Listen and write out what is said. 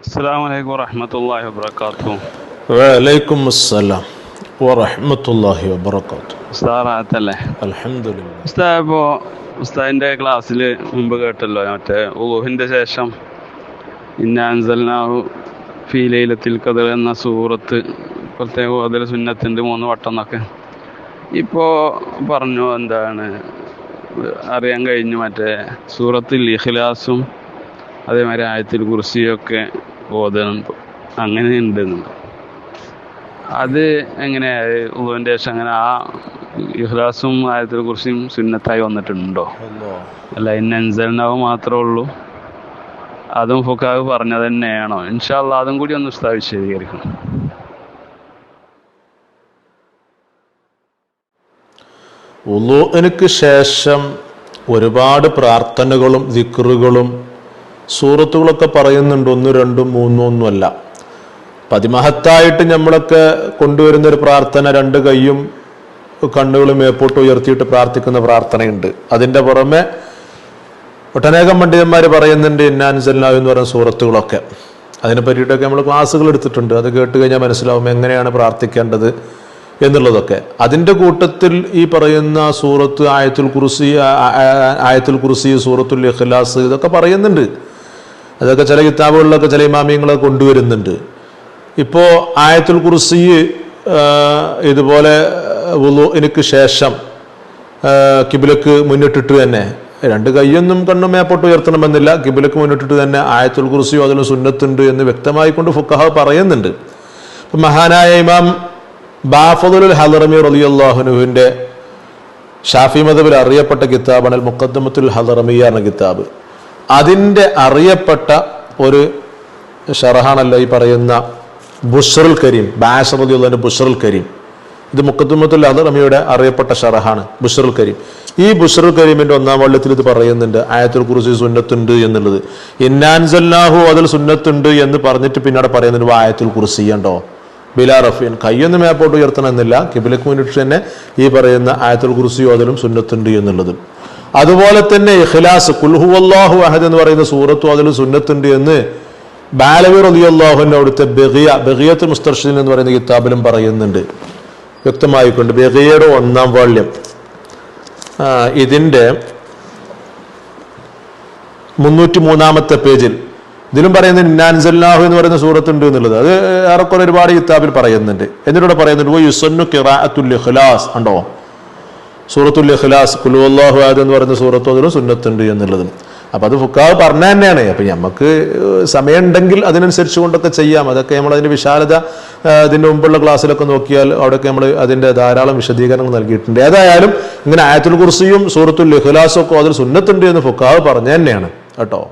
അസ്സാം വലൈക്കും വറഹമത്തല്ലാഹി വബർക്കാത്തു വലൈക്കും അസ്സലാം വറഹ്മത്തുള്ളാഹി വബറകാത്തു ഉസ്താറാത്തല്ലേ അൽഹംദുലില്ലാ ഉസ്താദ് ഇപ്പോൾ ഉസ്താദിന്റെ ക്ലാസ്സിൽ മുമ്പ് കേട്ടല്ലോ മറ്റേ ഉഹുവിന്റെ ശേഷം ഇന്നാൻസൽനാഹു ഫീലയിലത്തിൽ കഥ എന്ന സൂറത്ത് പ്രത്യേക അതിൽ സുന്നത്തിന്റെ മൂന്ന് വട്ടം എന്നൊക്കെ. ഇപ്പോൾ പറഞ്ഞു എന്താണ് അറിയാൻ കഴിഞ്ഞു മറ്റേ സൂറത്തിൽ ഇഖ്ലാസും അതേമാതിരി ആയത്തിൽ കുറിച്ചൊക്കെ ഓതണം. അങ്ങനെ ഉണ്ടെന്നുണ്ട് അത് എങ്ങനെ? ഉള്ളതിന്റെ ശേഷം അങ്ങനെ ആ ഇഹ്ലാസും ആയത്തിൽ കുറിച്ചും സുന്നത്തായി വന്നിട്ടുണ്ടോ? അല്ല ഇന്നൻസലിനാവ് മാത്രമേ ഉള്ളൂ. അതും ഫുക്കാവ് പറഞ്ഞത് തന്നെയാണോ? ഇൻഷാല്ല അതും കൂടി ഒന്ന് വിശദീകരിക്കണം. ഉളുവിനക്ക് ശേഷം ഒരുപാട് പ്രാർത്ഥനകളും ദിക്റുകളും സൂറത്തുകളൊക്കെ പറയുന്നുണ്ട് ഒന്ന് രണ്ടും മൂന്നും ഒന്നുമല്ല പതിമഹത്തായിട്ട് നമ്മളൊക്കെ കൊണ്ടുവരുന്ന ഒരു പ്രാർത്ഥന രണ്ട് കൈയും കണ്ണുകളും മേപ്പോട്ട് ഉയർത്തിയിട്ട് പ്രാർത്ഥിക്കുന്ന പ്രാർത്ഥനയുണ്ട്. അതിന്റെ പുറമെ ഒട്ടനേകം പണ്ഡിതന്മാർ പറയുന്നുണ്ട് ഇന്നാൻസല്ലാ എന്ന് പറയുന്ന സൂറത്തുകളൊക്കെ. അതിനെ പറ്റിയിട്ടൊക്കെ നമ്മൾ ക്ലാസ്സുകൾ എടുത്തിട്ടുണ്ട്. അത് കേട്ട് കഴിഞ്ഞാൽ മനസ്സിലാവും എങ്ങനെയാണ് പ്രാർത്ഥിക്കേണ്ടത് എന്നുള്ളതൊക്കെ. അതിന്റെ കൂട്ടത്തിൽ ഈ പറയുന്ന സൂറത്ത് ആയത്തുൽ കുറിസി ആയത്തുൽ കുറിസി സൂറത്തുൽ ഇഖ്ലാസ് ഇതൊക്കെ പറയുന്നുണ്ട്. അതൊക്കെ ചില കിതാബുകളിലൊക്കെ ചില ഇമാമിയങ്ങളൊക്കെ കൊണ്ടുവരുന്നുണ്ട്. ഇപ്പോൾ ആയത്തുൽ കുറിസി ഇതുപോലെ എനിക്ക് ശേഷം കിബിലക്ക് മുന്നിട്ടിട്ട് തന്നെ രണ്ട് കൈയൊന്നും കണ്ണും മേപ്പോട്ട് ഉയർത്തണമെന്നില്ല. കിബിലക്ക് മുന്നിട്ടിട്ട് തന്നെ ആയത്തുൽ കുറിസിയോ അതിന് സുന്നത്തുണ്ട് എന്ന് വ്യക്തമായി കൊണ്ട് ഫുക്കഹ പറയുന്നുണ്ട്. ഇപ്പം മഹാനായ ഇമാം ബാഫദുൽ ഹലറമി റലിയല്ലാഹുനുവിന്റെ ഷാഫി മതബിൽ അറിയപ്പെട്ട കിതാബാണ് മുക്കദ്ദമത്തുൽ ഹലറമിയ എന്ന കിതാബ്. അതിന്റെ അറിയപ്പെട്ട ഒരു ഷറഹാണല്ലോ ഈ പറയുന്ന ബുഷറുൽ കരീം ബാഷ റലിയുള്ളതിന്റെ ബുഷറുൽ കരീം. ഇത് മുക്കത്തുമത്തുൽ റമിയുടെ അറിയപ്പെട്ട ഷറഹാണ് ബുഷറുൽ കരീം. ഈ ബുഷറുൽ കരീമിന്റെ ഒന്നാം വള്ളത്തിൽ ഇത് പറയുന്നുണ്ട് ആയത്തുൽ കുറിച്ച് സുന്നത്തുണ്ട് എന്നുള്ളത്. ഇന്നാൻസല്ലാഹു അതിൽ സുന്നത്തുണ്ട് എന്ന് പറഞ്ഞിട്ട് പിന്നീട് പറയുന്നുണ്ട് ആയത്തുൽ കുറിച്ച് ചെയ്യണ്ടോ ബിലാ റഫീൻ കയ്യൊന്നും മേപ്പോട്ട് ഉയർത്തണമെന്നില്ല. കിബിലക്ക് മുന്നിട്ട് തന്നെ ഈ പറയുന്ന ആയത്തുൽ കുറിസി ഓതലും സുന്നത്തുണ്ട് എന്നുള്ളത്. അതുപോലെ തന്നെ ഇഖ്ലാസ് അള്ളാഹു അഹദ് എന്ന് പറയുന്ന സൂറത്ത് അതിലും സുന്നത്തുണ്ട് എന്ന് ബാലവി റലിയല്ലാഹുവിന്റെ അവിടുത്തെ ബഹിയ ബഹിയത്ത് മുസ്തർഷിൻ എന്ന് പറയുന്ന കിതാബിലും പറയുന്നുണ്ട്. വ്യക്തമായിക്കൊണ്ട് ബഹിയയുടെ ഒന്നാം വാള്യം. ഇതിന്റെ മുന്നൂറ്റി മൂന്നാമത്തെ പേജിൽ ഇതിലും പറയുന്നത് ഇന്നാൻസല്ലാഹു എന്ന് പറയുന്ന സൂറത്തുണ്ട് എന്നുള്ളത്. അത് ഏറെക്കുറെ ഒരുപാട് കിതാബിൽ പറയുന്നുണ്ട്. എന്നിട്ടൂടെ പറയുന്നുണ്ട് ഓ യുസന്നു കിറാഅത്തുൽ ഇഖ്ലാസ് ഉണ്ടോ സൂറത്തുൽ ഇഖ്ലാസ് കുലുവല്ലാഹു ആദ് എന്ന് പറയുന്ന സൂറത്തു അതിലും സുന്നത്തുണ്ട് എന്നുള്ളത്. അപ്പം അത് ഫുക്കാവ് പറഞ്ഞ തന്നെയാണ്. അപ്പം നമുക്ക് സമയമുണ്ടെങ്കിൽ അതിനനുസരിച്ച് കൊണ്ടൊക്കെ ചെയ്യാം. അതൊക്കെ നമ്മൾ അതിന്റെ വിശാലത ഇതിന്റെ മുമ്പുള്ള ക്ലാസ്സിലൊക്കെ നോക്കിയാൽ അവിടെയൊക്കെ നമ്മൾ അതിന്റെ ധാരാളം വിശദീകരണങ്ങൾ നൽകിയിട്ടുണ്ട്. ഏതായാലും ഇങ്ങനെ ആയത്തുൽ കുർസിയും സൂറത്തുൽ ഇഖ്ലാസും ഒക്കെ അതിൽ സുന്നത്തുണ്ട് എന്ന് ഫുക്കാവ് പറഞ്ഞു തന്നെയാണ്. കേട്ടോ?